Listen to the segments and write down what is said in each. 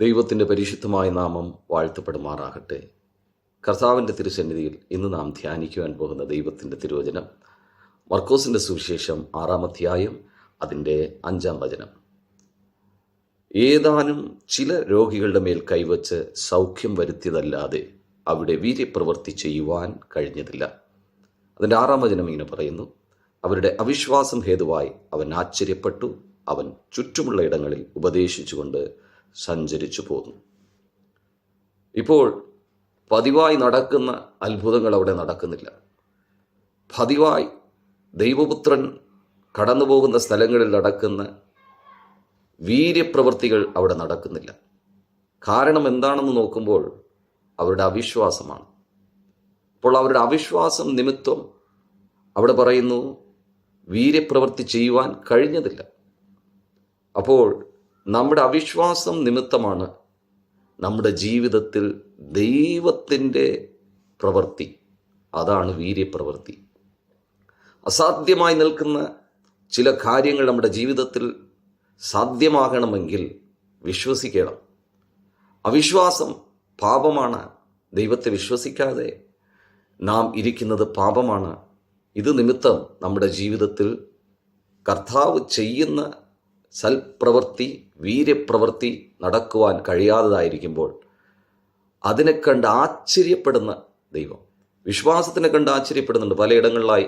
ദൈവത്തിന്റെ പരിശുദ്ധമായ നാമം വാഴ്ത്തപ്പെടുമാറാകട്ടെ. കർത്താവിന്റെ തിരുസന്നിധിയിൽ ഇന്ന് നാം ധ്യാനിക്കുവാൻ പോകുന്ന ദൈവത്തിന്റെ തിരുവചനം മർക്കോസിന്റെ സുവിശേഷം ആറാം അധ്യായം അതിന്റെ അഞ്ചാം വചനം. ഏതാനും ചില രോഗികളുടെ മേൽ കൈവച്ച് സൗഖ്യം വരുത്തിയതല്ലാതെ അവിടെ വീര്യപ്രവൃത്തി ചെയ്യുവാൻ കഴിഞ്ഞതില്ല. അതിന്റെ ആറാം വചനം ഇങ്ങനെ പറയുന്നു അവരുടെ അവിശ്വാസം ഹേതുവായി അവൻ ആശ്ചര്യപ്പെട്ടു അവൻ ചുറ്റുമുള്ള ഇടങ്ങളിൽ ഉപദേശിച്ചുകൊണ്ട് സഞ്ചരിച്ചു പോന്നു. ഇപ്പോൾ പതിവായി നടക്കുന്ന അത്ഭുതങ്ങൾ അവിടെ നടക്കുന്നില്ല. പതിവായി ദൈവപുത്രൻ കടന്നു പോകുന്ന സ്ഥലങ്ങളിൽ നടക്കുന്ന വീര്യപ്രവൃത്തികൾ അവിടെ നടക്കുന്നില്ല. കാരണം എന്താണെന്ന് നോക്കുമ്പോൾ അവരുടെ അവിശ്വാസമാണ്. അപ്പോൾ അവരുടെ അവിശ്വാസം നിമിത്തം അവിടെ പറയുന്നു വീര്യപ്രവൃത്തി ചെയ്യുവാൻ കഴിഞ്ഞതില്ല. അപ്പോൾ നമ്മുടെ അവിശ്വാസം നിമിത്തമാണ് നമ്മുടെ ജീവിതത്തിൽ ദൈവത്തിന്റെ പ്രവൃത്തി. അതാണ് വീര്യപ്രവൃത്തി. അസാധ്യമായി നിൽക്കുന്ന ചില കാര്യങ്ങൾ നമ്മുടെ ജീവിതത്തിൽ സാധ്യമാകണമെങ്കിൽ വിശ്വസിക്കണം. അവിശ്വാസം പാപമാണ്. ദൈവത്തെ വിശ്വസിക്കാതെ നാം ഇരിക്കുന്നത് പാപമാണ്. ഇത് നിമിത്തം നമ്മുടെ ജീവിതത്തിൽ കർത്താവ് ചെയ്യുന്ന സൽപ്രവൃത്തി വീര്യപ്രവൃത്തി നടക്കുവാൻ കഴിയാത്തതായിരിക്കുമ്പോൾ അതിനെ കണ്ട് ആശ്ചര്യപ്പെടുന്ന ദൈവം. വിശ്വാസത്തിനെ കണ്ട് ആശ്ചര്യപ്പെടുന്നുണ്ട്. പലയിടങ്ങളിലായി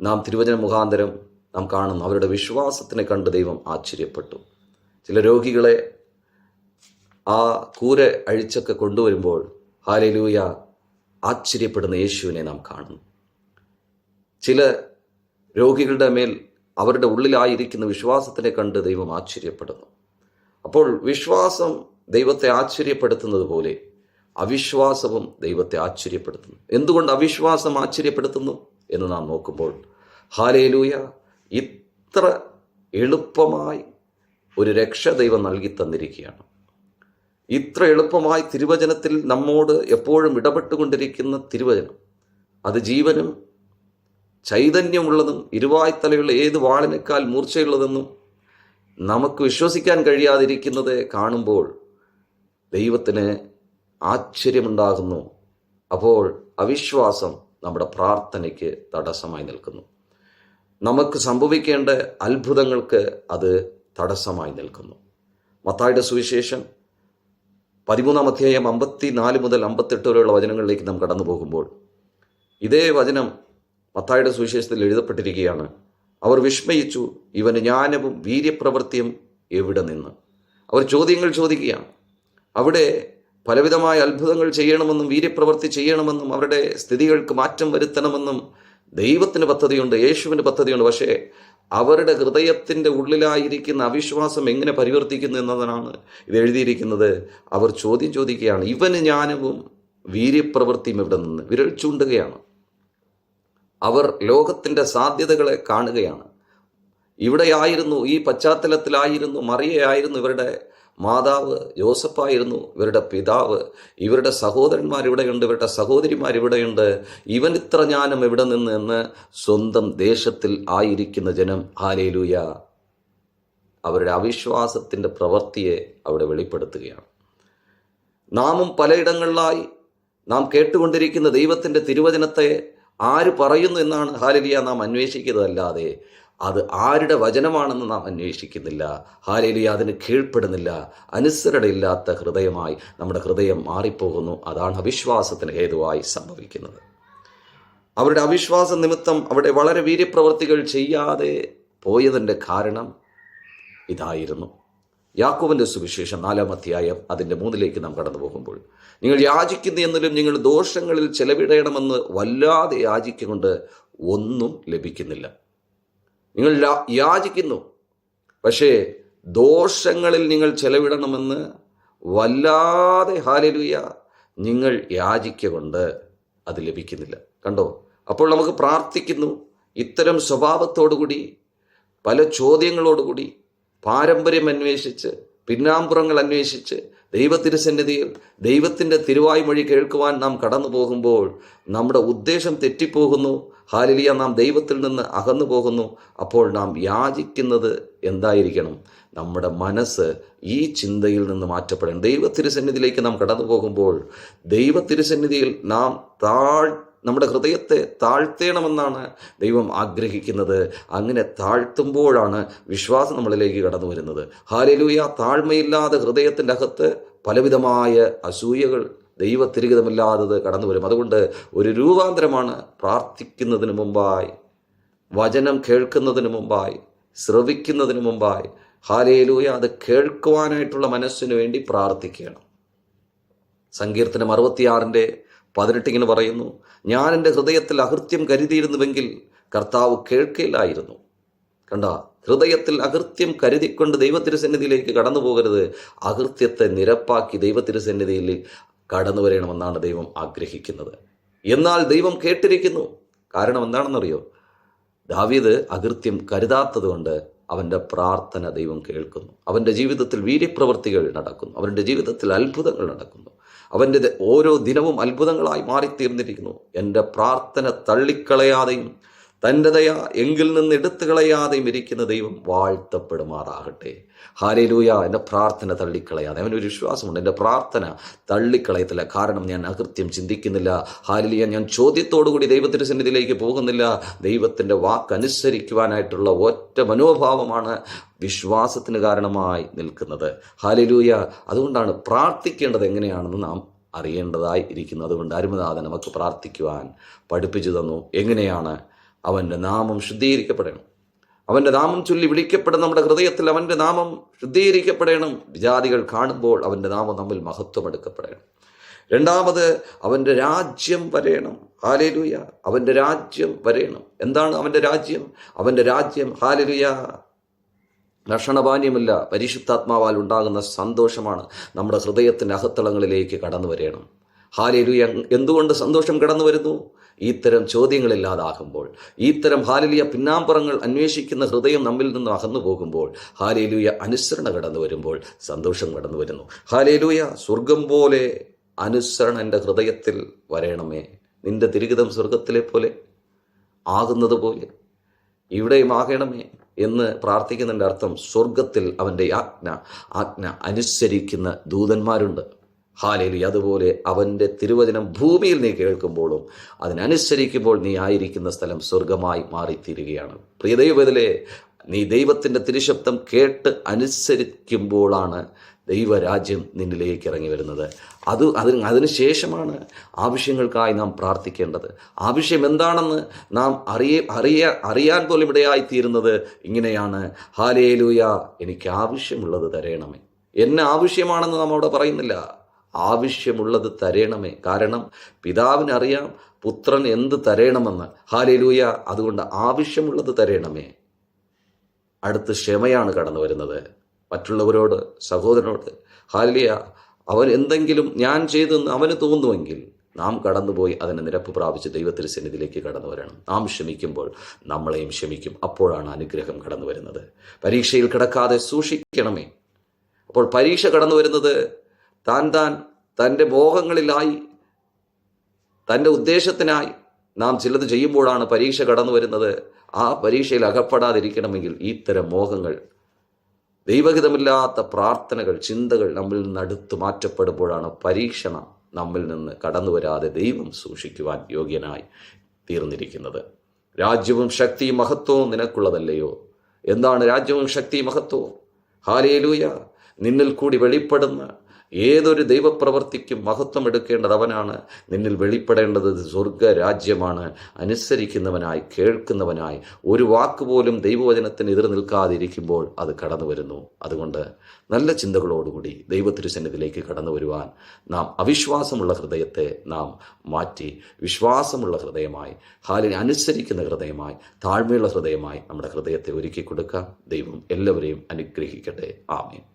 നാം തിരുവചന മുഖാന്തരം നാം കാണുന്നു. അവരുടെ വിശ്വാസത്തിനെ കണ്ട് ദൈവം ആശ്ചര്യപ്പെട്ടു. ചില രോഗികളെ ആ കൂര അഴിച്ചൊക്കെ കൊണ്ടുവരുമ്പോൾ ഹാലലൂയ ആശ്ചര്യപ്പെടുന്ന യേശുവിനെ നാം കാണുന്നു. ചില രോഗികളുടെ മേൽ അവരുടെ ഉള്ളിലായിരിക്കുന്ന വിശ്വാസത്തിനെ കണ്ട് ദൈവം ആശ്ചര്യപ്പെടുന്നു. അപ്പോൾ വിശ്വാസം ദൈവത്തെ ആശ്ചര്യപ്പെടുത്തുന്നത് പോലെ അവിശ്വാസവും ദൈവത്തെ ആശ്ചര്യപ്പെടുത്തുന്നു. എന്തുകൊണ്ട് അവിശ്വാസം ആശ്ചര്യപ്പെടുത്തുന്നു എന്ന് നാം നോക്കുമ്പോൾ ഹാലേലൂയ ഇത്ര എളുപ്പമായി ഒരു രക്ഷ ദൈവം നൽകി തന്നിരിക്കുകയാണ്. ഇത്ര എളുപ്പമായി തിരുവചനത്തിൽ നമ്മോട് എപ്പോഴും ഇടപെട്ടുകൊണ്ടിരിക്കുന്ന തിരുവചനം. അത് ജീവനും ചൈതന്യമുള്ളതും ഇരുവായ്ത്തലയുള്ള ഏത് വാളിനേക്കാൾ മൂർച്ചയുള്ളതെന്നും നമുക്ക് വിശ്വസിക്കാൻ കഴിയാതിരിക്കുന്നത് കാണുമ്പോൾ ദൈവത്തിന് ആശ്ചര്യമുണ്ടാകുന്നു. അപ്പോൾ അവിശ്വാസം നമ്മുടെ പ്രാർത്ഥനയ്ക്ക് തടസ്സമായി നിൽക്കുന്നു. നമുക്ക് സംഭവിക്കേണ്ട അത്ഭുതങ്ങൾക്ക് അത് തടസ്സമായി നിൽക്കുന്നു. മത്തായുടെ സുവിശേഷം പതിമൂന്നാം അധ്യായം അമ്പത്തി നാല് മുതൽ അമ്പത്തെട്ട് വരെയുള്ള വചനങ്ങളിലേക്ക് നാം കടന്നു പോകുമ്പോൾ ഇതേ വചനം മത്തായുടെ സുവിശേഷത്തിൽ എഴുതപ്പെട്ടിരിക്കുകയാണ്. അവർ വിസ്മയിച്ചു ഇവന് ജ്ഞാനവും വീര്യപ്രവൃത്തിയും എവിടെ നിന്ന്? അവർ ചോദ്യങ്ങൾ ചോദിക്കുകയാണ്. അവിടെ പലവിധമായ അത്ഭുതങ്ങൾ ചെയ്യണമെന്നും വീര്യപ്രവൃത്തി ചെയ്യണമെന്നും അവരുടെ സ്ഥിതികൾക്ക് മാറ്റം വരുത്തണമെന്നും ദൈവത്തിന് പദ്ധതിയുണ്ട് യേശുവിന് പദ്ധതിയുണ്ട്. പക്ഷേ അവരുടെ ഹൃദയത്തിന്റെ ഉള്ളിലായിരിക്കുന്ന അവിശ്വാസം എങ്ങനെ പരിവർത്തിക്കുന്നു എന്നതാണ് ഇത് എഴുതിയിരിക്കുന്നത്. അവർ ചോദ്യം ചോദിക്കുകയാണ് ഇവന് ജ്ഞാനവും വീര്യപ്രവൃത്തിയും ഇവിടെ നിന്ന്? വിരൽ ചൂണ്ടുകയാണ്. അവർ ലോകത്തിന്റെ സാധ്യതകളെ കാണുകയാണ്. ഇവിടെയായിരുന്നു ഈ പശ്ചാത്തലത്തിലായിരുന്നു മറിയയായിരുന്നു ഇവരുടെ മാതാവ് ജോസഫായിരുന്നു ഇവരുടെ പിതാവ് ഇവരുടെ സഹോദരന്മാർ ഇവിടെയുണ്ട് ഇവരുടെ സഹോദരിമാർ ഇവിടെയുണ്ട്. ഇവൻ ഇത്ര ജ്ഞാനം ഇവിടെ നിന്ന് എന്ന് സ്വന്തം ദേശത്തിൽ ആയിരിക്കുന്ന ജനം ഹാലേലൂയ അവരുടെ അവിശ്വാസത്തിന്റെ പ്രവൃത്തിയെ അവിടെ വെളിപ്പെടുത്തുകയാണ്. നാമും പലയിടങ്ങളിലായി നാം കേട്ടുകൊണ്ടിരിക്കുന്ന ദൈവത്തിന്റെ തിരുവചനത്തെ ആര് പറയുന്നു എന്നാണ് ഹാലലിയ നാം അന്വേഷിക്കുന്നതല്ലാതെ അത് ആരുടെ വചനമാണെന്ന് നാം അന്വേഷിക്കുന്നില്ല. ഹാലലിയ അതിന് കീഴ്പ്പെടുന്നില്ല. അനുസരണയില്ലാത്ത ഹൃദയമായി നമ്മുടെ ഹൃദയം മാറിപ്പോകുന്നു. അതാണ് അവിശ്വാസത്തിന് ഹേതുവായി സംഭവിക്കുന്നത്. അവരുടെ അവിശ്വാസ നിമിത്തം അവിടെ വളരെ വീര്യപ്രവർത്തികൾ ചെയ്യാതെ പോയതിന്റെ കാരണം ഇതായിരുന്നു. യാക്കോവിന്റെ സുവിശേഷം നാലാം അധ്യായം അതിന്റെ മൂന്നിലേക്ക് നാം കടന്നു പോകുമ്പോൾ നിങ്ങൾ യാചിക്കുന്ന എന്നിലും നിങ്ങൾ ദോഷങ്ങളിൽ ചെലവിടയണമെന്ന് വല്ലാതെ യാചിക്കൊണ്ട് ഒന്നും ലഭിക്കുന്നില്ല. നിങ്ങൾ യാചിക്കുന്നു പക്ഷേ ദോഷങ്ങളിൽ നിങ്ങൾ ചെലവിടണമെന്ന് വല്ലാതെ ഹാലലുയ നിങ്ങൾ യാചിക്കൊണ്ട് അത് ലഭിക്കുന്നില്ല. കണ്ടോ? അപ്പോൾ നമുക്ക് പ്രാർത്ഥിക്കുന്നു ഇത്തരം സ്വഭാവത്തോടുകൂടി പല ചോദ്യങ്ങളോടുകൂടി പാരമ്പര്യം അന്വേഷിച്ച് പിന്നാമ്പുറങ്ങൾ അന്വേഷിച്ച് ദൈവത്തിരുസന്നിധിയിൽ ദൈവത്തിന്റെ തിരുവായ്മൊഴി കേൾക്കുവാൻ നാം കടന്നു പോകുമ്പോൾ നമ്മുടെ ഉദ്ദേശം തെറ്റിപ്പോകുന്നു. ഹാലിലിയ നാം ദൈവത്തിൽ നിന്ന് അകന്നു പോകുന്നു. അപ്പോൾ നാം യാചിക്കുന്നത് എന്തായിരിക്കണം? നമ്മുടെ മനസ്സ് ഈ ചിന്തയിൽ നിന്ന് മാറ്റപ്പെടണം. ദൈവത്തിരുസന്നിധിയിലേക്ക് നാം കടന്നു പോകുമ്പോൾ ദൈവത്തിരുസന്നിധിയിൽ നാം താഴ് നമ്മുടെ ഹൃദയത്തെ താഴ്ത്തേണമെന്നാണ് ദൈവം ആഗ്രഹിക്കുന്നത്. അങ്ങനെ താഴ്ത്തുമ്പോഴാണ് വിശ്വാസം നമ്മളിലേക്ക് കടന്നു വരുന്നത്. ഹാരലൂയ താഴ്മയില്ലാതെ ഹൃദയത്തിന്റെ അകത്ത് പലവിധമായ അസൂയകൾ ദൈവത്തിരികിതമില്ലാത്തത് കടന്നു വരും. അതുകൊണ്ട് ഒരു രൂപാന്തരമാണ് പ്രാർത്ഥിക്കുന്നതിന് മുമ്പായി വചനം കേൾക്കുന്നതിന് മുമ്പായി ശ്രവിക്കുന്നതിന് മുമ്പായി. ഹാലേലൂയ. അത് കേൾക്കുവാനായിട്ടുള്ള മനസ്സിന് വേണ്ടി പ്രാർത്ഥിക്കണം. സങ്കീർത്തനം അറുപത്തിയാറിന്റെ പതിനെട്ടിങ്ങനെ പറയുന്നു ഞാൻ എന്റെ ഹൃദയത്തിൽ അകൃത്യം കരുതിയിരുന്നുവെങ്കിൽ കർത്താവ് കേൾക്കില്ലായിരുന്നു കണ്ട ഹൃദയത്തിൽ അകൃത്യം കരുതിക്കൊണ്ട് ദൈവത്തിരുസന്നിധിയിലേക്ക് കടന്നു പോകരുത് അകൃത്യത്തെ നിരപ്പാക്കി ദൈവത്തിരുസന്നിധിയിൽ കടന്നു വരണമെന്നാണ് ദൈവം ആഗ്രഹിക്കുന്നത്. എന്നാൽ ദൈവം കേട്ടിരിക്കുന്നു. കാരണം എന്താണെന്നറിയോ? ദാവീദ് അകൃത്യം കരുതാത്തതുകൊണ്ട് അവന്റെ പ്രാർത്ഥന ദൈവം കേൾക്കുന്നു. അവന്റെ ജീവിതത്തിൽ വീര്യപ്രവൃത്തികൾ നടക്കുന്നു. അവന്റെ ജീവിതത്തിൽ അത്ഭുതങ്ങൾ നടക്കുന്നു. അവന്റെ ഓരോ ദിനവും അത്ഭുതങ്ങളായി മാറിത്തീർന്നിരിക്കുന്നു. എന്റെ പ്രാർത്ഥന തള്ളിക്കളയാതെയും തന്റെ ദയ എങ്കിൽ നിന്ന് എടുത്തു കളയാതെയും ഇരിക്കുന്ന ദൈവം വാഴ്ത്തപ്പെടുമാറാകട്ടെ. ഹാലേലൂയ എന്റെ പ്രാർത്ഥന തള്ളിക്കളയാതെ. അവനൊരു വിശ്വാസമുണ്ട്. എന്റെ പ്രാർത്ഥന തള്ളിക്കളയത്തില്ല. കാരണം ഞാൻ അകൃത്യം ചിന്തിക്കുന്നില്ല. ഹാലിലിയ ഞാൻ ചോദ്യത്തോടുകൂടി ദൈവത്തിന്റെ സന്നിധിയിലേക്ക് പോകുന്നില്ല. ദൈവത്തിന്റെ വാക്കനുസരിക്കുവാനായിട്ടുള്ള ഒറ്റ മനോഭാവമാണ് വിശ്വാസത്തിന് കാരണമായി നിൽക്കുന്നത്. ഹാലിലൂയ അതുകൊണ്ടാണ് പ്രാർത്ഥിക്കേണ്ടത് എങ്ങനെയാണെന്ന് നാം അറിയേണ്ടതായി ഇരിക്കുന്നത്. അതുകൊണ്ട് അരുമനാഥൻ നമുക്ക് പ്രാർത്ഥിക്കുവാൻ പഠിപ്പിച്ചു തന്നു. എങ്ങനെയാണ് അവന്റെ നാമം ശുദ്ധീകരിക്കപ്പെടണം. അവന്റെ നാമം ചൊല്ലി വിളിക്കപ്പെടുന്ന നമ്മുടെ ഹൃദയത്തിൽ. അവന്റെ നാമം ശുദ്ധീകരിക്കപ്പെടണം. വിജാതികൾ കാണുമ്പോൾ അവന്റെ നാമം നമ്മിൽ മഹത്വമെടുക്കപ്പെടണം രണ്ടാമത് അവന്റെ രാജ്യം വരയണം ഹാലരുയ അവന്റെ രാജ്യം വരയണം എന്താണ് അവന്റെ രാജ്യം? അവന്റെ രാജ്യം ഹാലരുയ ഭക്ഷണപാനീയമില്ല പരിശുദ്ധാത്മാവാൽ ഉണ്ടാകുന്ന സന്തോഷമാണ് നമ്മുടെ ഹൃദയത്തിന്റെ അകത്തളങ്ങളിലേക്ക് കടന്നു വരയണം ഹാലേലുയ എന്തുകൊണ്ട് സന്തോഷം കടന്നു വരുന്നു ഇത്തരം ചോദ്യങ്ങളില്ലാതാകുമ്പോൾ ഇത്തരം ഹാലിലിയ പിന്നാമ്പുറങ്ങൾ അന്വേഷിക്കുന്ന ഹൃദയം നമ്മിൽ നിന്ന് അകന്നു പോകുമ്പോൾ ഹാലേലൂയ അനുസരണ കടന്നു വരുമ്പോൾ സന്തോഷം കടന്നു വരുന്നു. ഹാലേലൂയ സ്വർഗം പോലെ അനുസരണ എന്റെ ഹൃദയത്തിൽ വരേണമേ. നിന്റെ തിരികിതം സ്വർഗത്തിലെ പോലെ ആകുന്നത് പോലെ ഇവിടെയും ആകണമേ എന്ന് പ്രാർത്ഥിക്കുന്നതിന്റെ അർത്ഥം സ്വർഗത്തിൽ അവന്റെ ആജ്ഞ ആജ്ഞ അനുസരിക്കുന്ന ദൂതന്മാരുണ്ട്. ഹാലേലി അതുപോലെ അവന്റെ തിരുവചനം ഭൂമിയിൽ നീ കേൾക്കുമ്പോഴും അതിനനുസരിക്കുമ്പോൾ നീ ആയിരിക്കുന്ന സ്ഥലം സ്വർഗമായി മാറിത്തീരുകയാണ്. പ്രിയ ദൈവത്തിലെ നീ ദൈവത്തിന്റെ തിരുശബ്ദം കേട്ട് അനുസരിക്കുമ്പോഴാണ് ദൈവരാജ്യം നിന്നിലേക്ക് ഇറങ്ങി വരുന്നത്. അത് അതിന് അതിനുശേഷമാണ് ആവശ്യങ്ങൾക്കായി നാം പ്രാർത്ഥിക്കേണ്ടത്. ആവശ്യം എന്താണെന്ന് നാം അറിയ അറിയ അറിയാൻ പോലും ഇടയായി തീരുന്നത് ഇങ്ങനെയാണ്. ഹാലേലൂയ എനിക്ക് ആവശ്യമുള്ളത് തരയണമേ എന്നെ ആവശ്യമാണെന്ന് നാം അവിടെ പറയുന്നില്ല. ആവശ്യമുള്ളത് തരേണമേ. കാരണം പിതാവിനറിയാം പുത്രൻ എന്ത് തരയണമെന്ന് ഹാലേലൂയ. അതുകൊണ്ട് ആവശ്യമുള്ളത് തരേണമേ. അടുത്ത് ക്ഷമയാണ് കടന്നു വരുന്നത്. മറ്റുള്ളവരോട് സഹോദരനോട് ഹാലിയ അവൻ എന്തെങ്കിലും ഞാൻ ചെയ്തെന്ന് അവന് തോന്നുമെങ്കിൽ നാം കടന്നുപോയി അതിന് നിരപ്പ് പ്രാപിച്ച് ദൈവത്തിന്റെ സന്നിധിയിലേക്ക് കടന്നു വരണം. നാം ക്ഷമിക്കുമ്പോൾ നമ്മളെയും ക്ഷമിക്കും. അപ്പോഴാണ് അനുഗ്രഹം കടന്നു വരുന്നത്. പരീക്ഷയിൽ കിടക്കാതെ സൂക്ഷിക്കണമേ. അപ്പോൾ പരീക്ഷ കടന്നു വരുന്നത് താൻ താൻ തന്റെ മോഹങ്ങളിലായി തന്റെ ഉദ്ദേശത്തിനായി നാം ചിലത് ചെയ്യുമ്പോഴാണ് പരീക്ഷ കടന്നു വരുന്നത്. ആ പരീക്ഷയിൽ അകപ്പെടാതിരിക്കണമെങ്കിൽ ഇത്തരം മോഹങ്ങൾ ദൈവഹിതമില്ലാത്ത പ്രാർത്ഥനകൾ ചിന്തകൾ നമ്മിൽ നിന്ന് അടുത്ത് മാറ്റപ്പെടുമ്പോഴാണ് പരീക്ഷണം നമ്മിൽ നിന്ന് കടന്നു വരാതെ ദൈവം സൂക്ഷിക്കുവാൻ യോഗ്യനായി തീർന്നിരിക്കുന്നത്. രാജ്യവും ശക്തിയും മഹത്വവും നിനക്കുള്ളതല്ലയോ? എന്താണ് രാജ്യവും ശക്തിയും മഹത്വവും? ഹാലേലൂയ. നിന്നിൽ കൂടി വെളിപ്പെടുന്ന ഏതൊരു ദൈവപ്രവർത്തിക്കും മഹത്വം എടുക്കേണ്ടത് അവനാണ്. നിന്നിൽ വെളിപ്പെടേണ്ടത് സ്വർഗരാജ്യമാണ്. അനുസരിക്കുന്നവനായി കേൾക്കുന്നവനായി. ഒരു വാക്കുപോലും ദൈവവചനത്തിന് എതിർ നിൽക്കാതിരിക്കുമ്പോൾ അത് കടന്നു വരുന്നു. അതുകൊണ്ട് നല്ല ചിന്തകളോടുകൂടി ദൈവത്തിരുസന്നിധിയിലേക്ക് കടന്നു വരുവാൻ നാം അവിശ്വാസമുള്ള ഹൃദയത്തെ നാം മാറ്റി വിശ്വാസമുള്ള ഹൃദയമായി ഹാലിനെ അനുസരിക്കുന്ന ഹൃദയമായി താഴ്മയുള്ള ഹൃദയമായി നമ്മുടെ ഹൃദയത്തെ ഒരുക്കി കൊടുക്കാം ദൈവം എല്ലാവരെയും അനുഗ്രഹിക്കട്ടെ. ആമേൻ.